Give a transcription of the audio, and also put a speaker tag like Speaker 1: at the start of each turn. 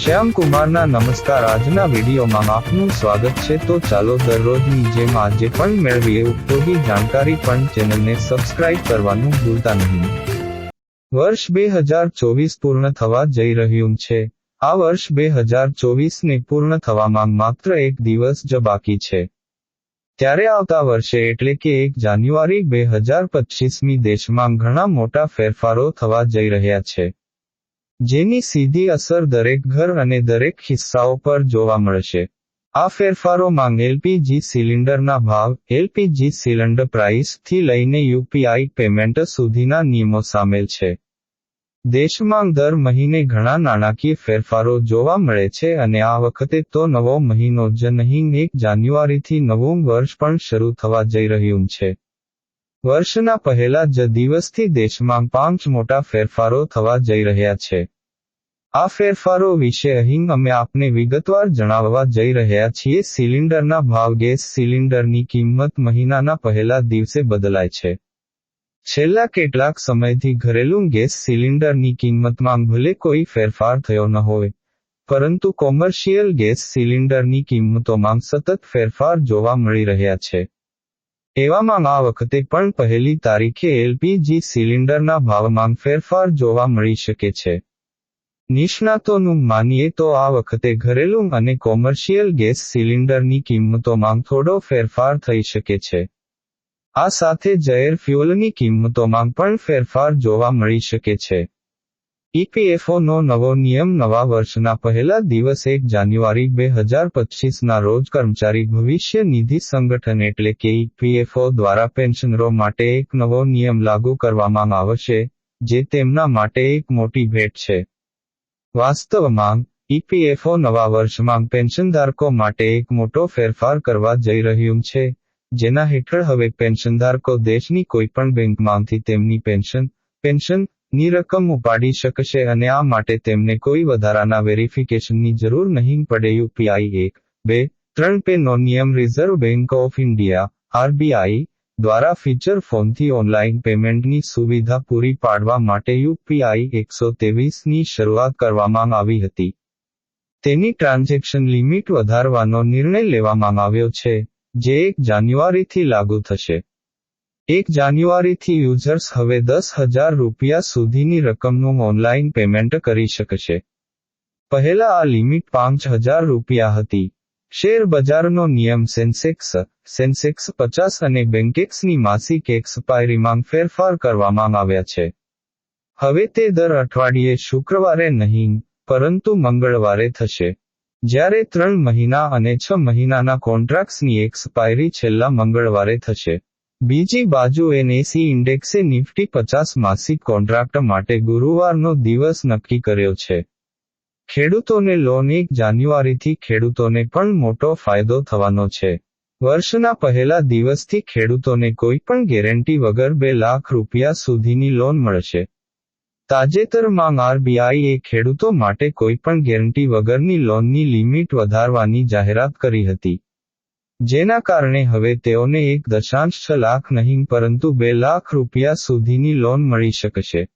Speaker 1: શ્યામ કુમારના નમસ્કાર. આજના વિડીયોમાં આપનું સ્વાગત છે. તો ચાલો દરરોજની જેમ આજે પણ મેળવીએ. ઉપયોગી જાણકારી પણ ચેનલને સબસ્ક્રાઇબ કરવાનું ભૂલતા નહીં. વર્ષ બે હજાર ચોવીસ પૂર્ણ થવા જઈ રહ્યું છે. આ વર્ષ બે હજાર ચોવીસને પૂર્ણ થવામાં માત્ર એક દિવસ જ બાકી છે. ત્યારે આવતા વર્ષે એટલે કે એક જાન્યુઆરી બે હજાર પચીસમી દેશમાં ઘણા મોટા ફેરફારો થવા જઈ રહ્યા છે. જેની સીધી અસર દરેક ઘર અને દરેક હિસ્સાઓ પર જોવા મળશે. આ ફેરફારોમાં એલપીજી સિલિન્ડરના ભાવ, એલપીજી સિલિન્ડર પ્રાઇસથી લઈને યુપીઆઈ પેમેન્ટ સુધીના નિયમો સામેલ છે. દેશમાં દર મહિને ઘણા નાણાકીય ફેરફારો જોવા મળે છે અને આ વખતે તો નવો મહિનો જ નહીં, એક જાન્યુઆરીથી નવું વર્ષ પણ શરૂ થવા જઈ રહ્યું છે. વર્ષના પહેલા જ દિવસથી દેશમાં પાંચ મોટા ફેરફારો થવા જઈ રહ્યા છે. આ ફેરફારો વિશે અહીં અમે આપને વિગતવાર જણાવવા જઈ રહ્યા છીએ. સિલિન્ડરના ભાવ ગેસ સિલિન્ડરની કિંમત મહિનાના પહેલા દિવસે બદલાય છે. છેલ્લા કેટલાક સમયથી ઘરેલું ગેસ સિલિન્ડરની કિંમતમાં ભલે કોઈ ફેરફાર થયો ન હોય, પરંતુ કોમર્શિયલ ગેસ સિલિન્ડરની કિંમતોમાં સતત ફેરફાર જોવા મળી રહ્યા છે. એવામાં આ વખતે પણ પહેલી તારીખે એલપીજી સિલિન્ડરના ભાવમાં ફેરફાર જોવા મળી શકે છે. નિષ્ણાતોનું માનીએ તો આ વખતે ઘરેલું અને કોમર્શિયલ ગેસ સિલિન્ડરની કિંમતોમાં થોડો ફેરફાર થઈ શકે છે. આ સાથે જ ફ્યુઅલની કિંમતોમાં પણ ફેરફાર જોવા મળી શકે છે. ઈપીએફઓનો નવો નિયમ નવા વર્ષના પહેલા દિવસ એક જાન્યુઆરી બે હજાર પચીસના રોજ કર્મચારી ભવિષ્ય નિધિ સંગઠન એટલે કે ઈપીએફઓ દ્વારા પેન્શનરો માટે એક નવો નિયમ લાગુ કરવામાં આવશે, જે તેમના માટે એક મોટી ભેટ છે. વાસ્તવમાં ઈપીએફઓ નવા વર્ષમાં પેન્શનધારકો માટે એક મોટો ફેરફાર કરવા જઈ રહ્યું છે, જેના હેઠળ હવે પેન્શનધારકો દેશની કોઈપણ બેંકમાંથી તેમની પેન્શન પેન્શનની રકમ ઉપાડી શકશે અને આ માટે તેમને કોઈ વધારાના વેરિફિકેશનની જરૂર નહીં પડે. યુપીઆઈ એક, બે, ત્રણ પે નો નિયમ Reserve Bank of India RBI દ્વારા ફીચર ફોનથી ઓનલાઈન પેમેન્ટની સુવિધા પૂરી પાડવા માટે યુપીઆઈ એકસો તેવીસની શરૂઆત કરવામાં આવી હતી. તેની ટ્રાન્ઝેક્શન લિમિટ વધારવાનો નિર્ણય લેવામાં આવ્યો છે, જે એક જાન્યુઆરીથી લાગુ થશે. એક જાન્યુઆરીથી યુઝર્સ હવે દસ હજાર રૂપિયા સુધીની રકમનું ઓનલાઈન પેમેન્ટ કરી શકશે પહેલા આ લિમિટ પાંચ હજાર રૂપિયા હતી. શેર બજારનો નિયમ સેન્સેક્સ સેન્સેક્સ પચાસ અને બેન્કેક્સની માસિક એક્સપાયરીમાં ફેરફાર કરવામાં આવ્યા છે. હવે તે દર અઠવાડિયે શુક્રવારે નહીં, પરંતુ મંગળવારે થશે. જ્યારે ત્રણ મહિના અને છ મહિનાના કોન્ટ્રાક્ટ્સની એક્સપાયરી છેલ્લા મંગળવારે થશે. બીજી બાજુ એનએસી ઇન્ડેક્સે નિફ્ટી પચાસ માસિક કોન્ટ્રાક્ટ માટે ગુરુવારનો દિવસ નક્કી કર્યો છે. ખેડૂતોને લોન એક જાન્યુઆરીથી ખેડૂતોને પણ મોટો ફાયદો થવાનો છે. વર્ષના પહેલા દિવસથી ખેડૂતોને કોઈ પણ ગેરંટી વગર બે લાખ રૂપિયા સુધીની લોન મળશે. તાજેતરમાં આરબીઆઈએ ખેડૂતો માટે કોઈ પણ ગેરંટી વગરની લોનની લિમિટ વધારવાની જાહેરાત કરી હતી. જેના કારણે હવે તેઓને એક દશાંશ છ લાખ નહીં, પરંતુ બે લાખ રૂપિયા સુધીની લોન મળી શકશે.